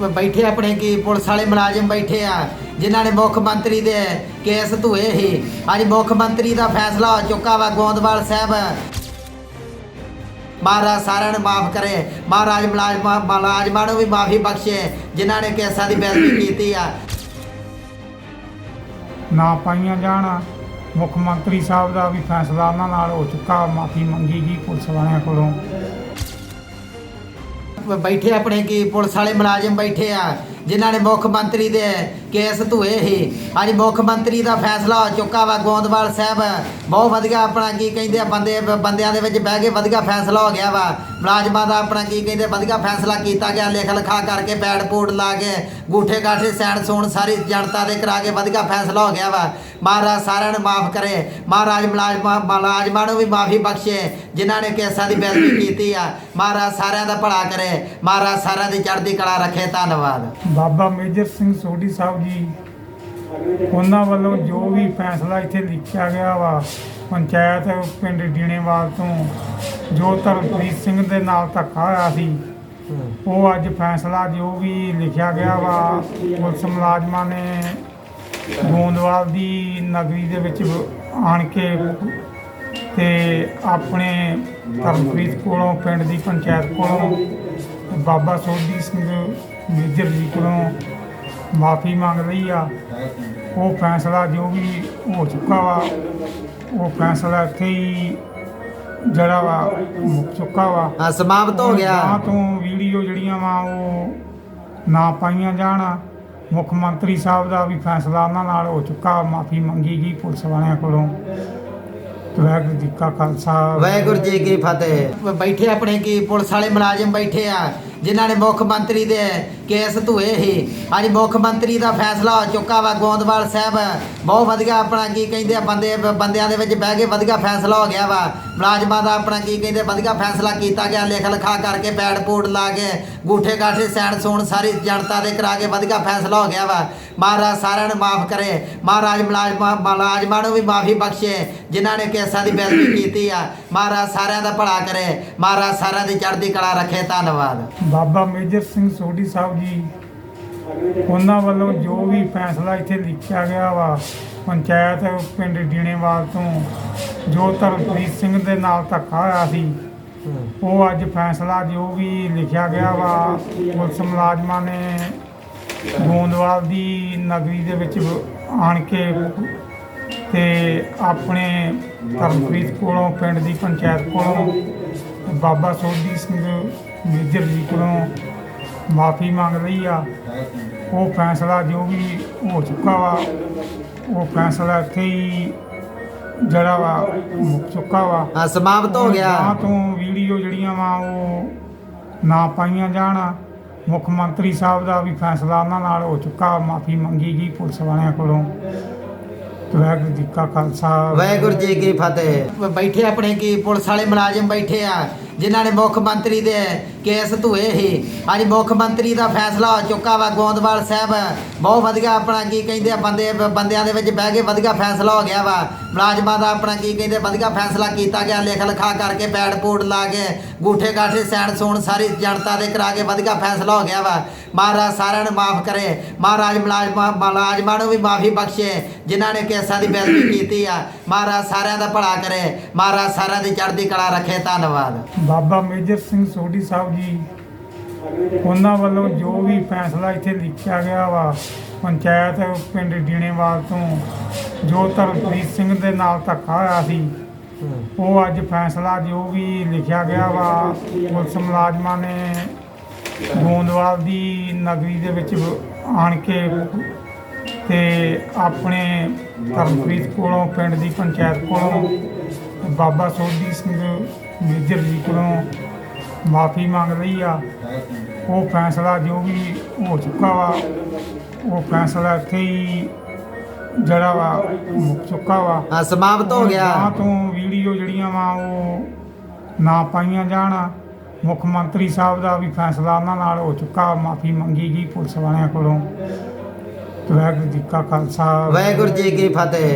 ਬੈਠੇ ਆਪਣੇ ਕੀ ਪੁਲਿਸ ਵਾਲੇ ਮੁਲਾਜ਼ਮ ਬੈਠੇ ਆ, ਜਿਨ੍ਹਾਂ ਨੇ ਮੁੱਖ ਮੰਤਰੀ ਦੇ ਕੇਸ ਧੋਏ ਸੀ। ਅੱਜ ਮੁੱਖ ਮੰਤਰੀ ਦਾ ਫੈਸਲਾ ਹੋ ਚੁੱਕਾ ਵਾ, ਗੋਂਦਵਾਲ ਸਾਹਿਬ। ਮਹਾਰਾਜ ਸਾਰਿਆਂ ਨੂੰ ਮਾਫ ਕਰੇ। ਮਹਾਰਾਜ ਮੁਲਾਜ਼ਮਾਂ ਮੁਲਾਜ਼ਮਾਂ ਨੂੰ ਵੀ ਮਾਫੀ ਬਖਸ਼ੇ, ਜਿਨ੍ਹਾਂ ਨੇ ਕੇਸਾਂ ਦੀ ਬੇਇੱਜ਼ਤੀ ਕੀਤੀ ਆ। ਨਾ ਪਾਈਆਂ ਜਾਣ। ਮੁੱਖ ਮੰਤਰੀ ਸਾਹਿਬ ਦਾ ਵੀ ਫੈਸਲਾ ਉਹਨਾਂ ਨਾਲ ਹੋ ਚੁੱਕਾ। ਮਾਫੀ ਮੰਗੀ ਗਈ ਪੁਲਿਸ ਵਾਲਿਆਂ ਕੋਲੋਂ। ਬੈਠੇ ਆਪਣੇ ਕੀ ਪੁਲਿਸ ਵਾਲੇ ਮੁਲਾਜ਼ਮ ਬੈਠੇ ਆ ਜਿਨ੍ਹਾਂ ਨੇ ਮੁੱਖ ਮੰਤਰੀ ਦੇ ਕੇਸ ਧੁਏ ਹੀ। ਅੱਜ ਮੁੱਖ ਮੰਤਰੀ ਦਾ ਫੈਸਲਾ ਹੋ ਚੁੱਕਾ ਵਾ, ਗੋਂਦਵਾਲ ਸਾਹਿਬ। ਬਹੁਤ ਵਧੀਆ ਆਪਣਾ ਕੀ ਕਹਿੰਦੇ ਆ, ਬੰਦੇ, ਬੰਦਿਆਂ ਦੇ ਵਿੱਚ ਬਹਿ ਕੇ ਵਧੀਆ ਫੈਸਲਾ ਹੋ ਗਿਆ ਵਾ। ਮੁਲਾਜ਼ਮਾਂ ਦਾ ਆਪਣਾ ਕੀ ਕਹਿੰਦੇ, ਵਧੀਆ ਫੈਸਲਾ ਕੀਤਾ ਗਿਆ ਲਿਖ ਲਿਖਾ ਕਰਕੇ ਪੈਡ ਪੂਡ ਲਾ ਕੇ, ਗੂਠੇ ਗਾਠੇ, ਸੈਣ ਸੂਣ ਸਾਰੀ ਜਨਤਾ ਦੇ ਕਰਾ ਕੇ ਵਧੀਆ ਫੈਸਲਾ ਹੋ ਗਿਆ ਵਾ। ਮਹਾਰਾਜ ਸਾਰਿਆਂ ਨੂੰ ਮਾਫ ਕਰੇ। ਮਹਾਰਾਜ ਮੁਲਾਜ਼ਮਾਂ ਮੁਲਾਜ਼ਮਾਂ ਨੂੰ ਵੀ ਮਾਫੀ ਬਖਸ਼ੇ, ਜਿਨ੍ਹਾਂ ਨੇ ਕੇਸਾਂ ਦੀ ਬੇਇੱਜ਼ਤੀ ਕੀਤੀ ਆ। ਮਹਾਰਾਜ ਸਾਰਿਆਂ ਦਾ ਭਲਾ ਕਰੇ। ਮਹਾਰਾਜ ਸਾਰਿਆਂ ਦੀ ਚੜ੍ਹਦੀ ਕਲਾ ਰੱਖੇ। ਧੰਨਵਾਦ। ਬਾਬਾ ਮੇਜਰ ਸਿੰਘ ਸੋਢੀ ਸਾਹਿਬ ਜੀ। ਉਹਨਾਂ ਵੱਲੋਂ ਜੋ ਵੀ ਫੈਸਲਾ ਇੱਥੇ ਲਿਖਿਆ ਗਿਆ ਵਾ, ਪੰਚਾਇਤ ਪਿੰਡ ਡੀਣੇਵਾਲ ਤੋਂ, ਜੋ ਧਰਮਪ੍ਰੀਤ ਸਿੰਘ ਦੇ ਨਾਲ ਧੱਕਾ ਹੋਇਆ ਸੀ, ਉਹ ਅੱਜ ਫੈਸਲਾ ਜੋ ਵੀ ਲਿਖਿਆ ਗਿਆ ਵਾ, ਪੁਲਿਸ ਮੁਲਾਜ਼ਮਾਂ ਨੇ ਗੋਂਦਵਾਲ ਦੀ ਨਗਰੀ ਦੇ ਵਿੱਚ ਆਣ ਕੇ ਤੇ ਆਪਣੇ ਧਰਮਪ੍ਰੀਤ ਕੋਲੋਂ, ਪਿੰਡ ਦੀ ਪੰਚਾਇਤ ਕੋਲੋਂ, ਬਾਬਾ ਸੋਢੀ ਸਿੰਘ ਮੇਜਰ ਜੀ ਕੋਲੋਂ ਮਾਫੀ ਮੰਗ ਲਈ ਆ। ਉਹ ਫੈਸਲਾ ਜੋ ਵੀ ਹੋ ਚੁੱਕਾ ਵਾ ਉਹ ਫੈਸਲਾ ਇੱਥੇ ਹੀ ਜਿਹੜਾ ਵਾ ਮੁੱਕ ਚੁੱਕਾ ਵਾ। ਹਾਂ ਸਮਾਪਤ ਹੋ ਨਾ ਗਿਆ। ਤੋਂ ਵੀਡੀਓ ਜਿਹੜੀਆਂ ਵਾ ਉਹ ਨਾ ਪਾਈਆਂ ਜਾਣ। ਮੁੱਖ ਮੰਤਰੀ ਸਾਹਿਬ ਦਾ ਵੀ ਫੈਸਲਾ ਉਹਨਾਂ ਨਾਲ ਹੋ ਚੁੱਕਾ ਮਾਫੀ ਮੰਗੀ ਗਈ ਪੁਲਿਸ ਵਾਲਿਆਂ ਕੋਲੋਂ। ਵਾਹਿਗੁਰੂ ਜੀ ਕਾ ਖਾਲਸਾ। ਵਾਹਿਗੁਰੂ ਜੀ ਕੀ ਫਤਿਹ। ਬੈਠੇ ਆਪਣੇ ਕੀ ਪੁਲਿਸ ਵਾਲੇ ਮੁਲਾਜ਼ਮ ਬੈਠੇ ਆ। ਜਿਨ੍ਹਾਂ ਨੇ ਮੁੱਖ ਮੰਤਰੀ ਦੇ ਕੇਸ ਧੋਏ ਸੀ। ਅੱਜ ਮੁੱਖ ਮੰਤਰੀ ਦਾ ਫੈਸਲਾ ਹੋ ਚੁੱਕਾ ਵਾ ਗੋਂਦਵਾਲ ਸਾਹਿਬ। ਬਹੁਤ ਵਧੀਆ ਆਪਣਾ ਕੀ ਕਹਿੰਦੇ ਆ, ਬੰਦੇ, ਬੰਦਿਆਂ ਦੇ ਵਿੱਚ ਬਹਿ ਕੇ ਵਧੀਆ ਫੈਸਲਾ ਹੋ ਗਿਆ ਵਾ। ਮੁਲਾਜ਼ਮਾਂ ਦਾ ਆਪਣਾ ਕੀ ਕਹਿੰਦੇ ਵਧੀਆ ਫੈਸਲਾ ਕੀਤਾ ਗਿਆ, ਲਿਖ ਲਿਖਾ ਕਰਕੇ ਪੈਡ ਪੂਡ ਲਾ ਕੇ ਗੂਠੇ ਗਾਠੇ, ਸੈਣ ਸੂਣ ਸਾਰੀ ਜਨਤਾ ਦੇ ਕਰਾ ਕੇ ਵਧੀਆ ਫੈਸਲਾ ਹੋ ਗਿਆ ਵਾ। ਮਹਾਰਾਜ ਸਾਰਿਆਂ ਨੂੰ ਮਾਫ ਕਰੇ। ਮਹਾਰਾਜ ਮੁਲਾਜ਼ਮਾਂ ਮੁਲਾਜ਼ਮਾਂ ਨੂੰ ਵੀ ਮਾਫੀ ਬਖਸ਼ੇ, ਜਿਨ੍ਹਾਂ ਨੇ ਕੇਸਾਂ ਦੀ ਬੇਇੱਜ਼ਤੀ ਕੀਤੀ ਆ। ਮਹਾਰਾਜ ਸਾਰਿਆਂ ਦਾ ਭਲਾ ਕਰੇ। ਮਹਾਰਾਜ ਸਾਰਿਆਂ ਦੀ ਚੜ੍ਹਦੀ ਕਲਾ ਰੱਖੇ। ਧੰਨਵਾਦ। ਬਾਬਾ ਮੇਜਰ ਸਿੰਘ ਸੋਢੀ ਸਾਹਿਬ ਜੀ ਉਹਨਾਂ ਵੱਲੋਂ ਜੋ ਵੀ ਫੈਸਲਾ ਇੱਥੇ ਲਿਖਿਆ ਗਿਆ ਵਾ, ਪੰਚਾਇਤ ਪਿੰਡ ਡੀਣੇਵਾਲ ਤੋਂ, ਜੋ ਧਰਮਪ੍ਰੀਤ ਸਿੰਘ ਦੇ ਨਾਲ ਧੱਕਾ ਹੋਇਆ ਸੀ, ਉਹ ਅੱਜ ਫੈਸਲਾ ਜੋ ਵੀ ਲਿਖਿਆ ਗਿਆ ਵਾ, ਪੁਲਿਸ ਮੁਲਾਜ਼ਮਾਂ ਨੇ ਗੋਂਦਵਾਲ ਦੀ ਨਗਰੀ ਦੇ ਵਿੱਚ ਆਣ ਕੇ ਤੇ ਆਪਣੇ ਧਰਮਪ੍ਰੀਤ ਕੋਲੋਂ, ਪਿੰਡ ਦੀ ਪੰਚਾਇਤ ਕੋਲੋਂ, ਬਾਬਾ ਸੋਢੀ ਸਿੰਘ ਮੇਜਰ ਜੀ ਕੋਲੋਂ ਮਾਫੀ ਮੰਗ ਲਈ ਆ। ਉਹ ਫੈਸਲਾ ਜੋ ਵੀ ਹੋ ਚੁੱਕਾ ਵਾ ਉਹ ਫੈਸਲਾ ਇੱਥੇ ਹੀ ਜਿਹੜਾ ਵਾ ਮੁੱਕ ਚੁੱਕਾ ਵਾ। ਹਾਂ ਸਮਾਪਤ ਹੋ ਗਿਆ। ਨਾ ਤੋਂ ਵੀਡੀਓ ਜਿਹੜੀਆਂ ਵਾ ਉਹ ਨਾ ਪਾਈਆਂ ਜਾਣ। ਮੁੱਖ ਮੰਤਰੀ ਸਾਹਿਬ ਦਾ ਵੀ ਫੈਸਲਾ ਉਹਨਾਂ ਨਾਲ ਹੋ ਚੁੱਕਾ। ਮਾਫੀ ਮੰਗੀ ਗਈ ਪੁਲਿਸ ਵਾਲਿਆਂ ਕੋਲੋਂ। ਵਾਹਿਗੁਰੂ ਜੀ ਕਾ ਖਾਲਸਾ। ਵਾਹਿਗੁਰੂ ਜੀ ਕੀ ਫਤਿਹ। ਬੈਠੇ ਆਪਣੇ ਕੀ ਪੁਲਿਸ ਵਾਲੇ ਮੁਲਾਜ਼ਮ ਬੈਠੇ ਆ ਜਿਨ੍ਹਾਂ ਨੇ ਮੁੱਖ ਮੰਤਰੀ ਦੇ ਕੇਸ ਧੋਏ ਸੀ ਅੱਜ ਮੁੱਖ ਮੰਤਰੀ ਦਾ ਫੈਸਲਾ ਹੋ ਚੁੱਕਾ ਵਾ, ਗੋਂਦਵਾਲ ਸਾਹਿਬ। ਬਹੁਤ ਵਧੀਆ ਆਪਣਾ ਕੀ ਕਹਿੰਦੇ ਆ, ਬੰਦੇ, ਬੰਦਿਆਂ ਦੇ ਵਿੱਚ ਬਹਿ ਕੇ ਵਧੀਆ ਫੈਸਲਾ ਹੋ ਗਿਆ ਵਾ। ਮੁਲਾਜ਼ਮਾਂ ਦਾ ਆਪਣਾ ਕੀ ਕਹਿੰਦੇ ਵਧੀਆ ਫੈਸਲਾ ਕੀਤਾ ਗਿਆ। ਲਿਖ ਲਿਖਾ ਕਰਕੇ ਪੈਡ ਪੂਡ ਲਾ ਕੇ ਗੂਠੇ ਗਾਠੇ, ਸੈਣ ਸੂਣ ਸਾਰੀ ਜਨਤਾ ਦੇ ਕਰਾ ਕੇ ਵਧੀਆ ਫੈਸਲਾ ਹੋ ਗਿਆ ਵਾ। ਮਹਾਰਾਜ ਸਾਰਿਆਂ ਨੂੰ ਮਾਫ ਕਰੇ। ਮਹਾਰਾਜ ਮੁਲਾਜ਼ਮਾਂ ਮੁਲਾਜ਼ਮਾਂ ਨੂੰ ਵੀ ਮਾਫੀ ਬਖਸ਼ੇ, ਜਿਨ੍ਹਾਂ ਨੇ ਕੇਸਾਂ ਦੀ ਬੇਇੱਜ਼ਤੀ ਕੀਤੀ ਆ। ਮਹਾਰਾਜ ਸਾਰਿਆਂ ਦਾ ਭਲਾ ਕਰੇ। ਮਹਾਰਾਜ ਸਾਰਿਆਂ ਦੀ ਚੜ੍ਹਦੀ ਕਲਾ ਰੱਖੇ। ਧੰਨਵਾਦ। ਬਾਬਾ ਮੇਜਰ ਸਿੰਘ ਸੋਢੀ ਸਾਹਿਬ ਜੀ। ਉਹਨਾਂ ਵੱਲੋਂ ਜੋ ਵੀ ਫੈਸਲਾ ਇੱਥੇ ਲਿਖਿਆ ਗਿਆ ਵਾ, ਪੰਚਾਇਤ ਪਿੰਡ ਡੀਣੇਵਾਲ ਤੋਂ, ਜੋ ਧਰਮਪ੍ਰੀਤ ਸਿੰਘ ਦੇ ਨਾਲ ਧੱਕਾ ਹੋਇਆ ਸੀ, ਉਹ ਅੱਜ ਫੈਸਲਾ ਜੋ ਵੀ ਲਿਖਿਆ ਗਿਆ ਵਾ, ਪੁਲਿਸ ਮੁਲਾਜ਼ਮਾਂ ਨੇ ਗੋਂਦਵਾਲ ਦੀ ਨਗਰੀ ਦੇ ਵਿੱਚ ਆਣ ਕੇ ਤੇ ਆਪਣੇ ਧਰਮਪ੍ਰੀਤ ਕੋਲੋਂ, ਪਿੰਡ ਦੀ ਪੰਚਾਇਤ ਕੋਲੋਂ, ਬਾਬਾ ਸੋਢੀ ਸਿੰਘ ਮੇਜਰ ਜੀ ਕੋਲੋਂ ਮਾਫੀ ਮੰਗ ਲਈ ਆ। ਉਹ ਫੈਸਲਾ ਜੋ ਵੀ ਹੋ ਚੁੱਕਾ ਵਾ ਉਹ ਫੈਸਲਾ ਇੱਥੇ ਹੀ ਜਿਹੜਾ ਵਾ ਮੁੱਕ ਚੁੱਕਾ ਵਾ। ਹਾਂ ਸਮਾਪਤ ਹੋ ਨਾ ਗਿਆ। ਤੋਂ ਵੀਡੀਓ ਜਿਹੜੀਆਂ ਵਾ ਉਹ ਨਾ ਪਾਈਆਂ ਜਾਣ। ਮੁੱਖ ਮੰਤਰੀ ਸਾਹਿਬ ਦਾ ਵੀ ਫੈਸਲਾ ਉਹਨਾਂ ਨਾਲ ਹੋ ਚੁੱਕਾ ਮਾਫੀ ਮੰਗੀ ਗਈ ਪੁਲਿਸ ਵਾਲਿਆਂ ਕੋਲੋਂ। ਵਾਹਿਗੁਰੂ ਜੀ ਕਾ ਖਾਲਸਾ। ਵਾਹਿਗੁਰੂ ਜੀ ਕੀ ਫਤਿਹ।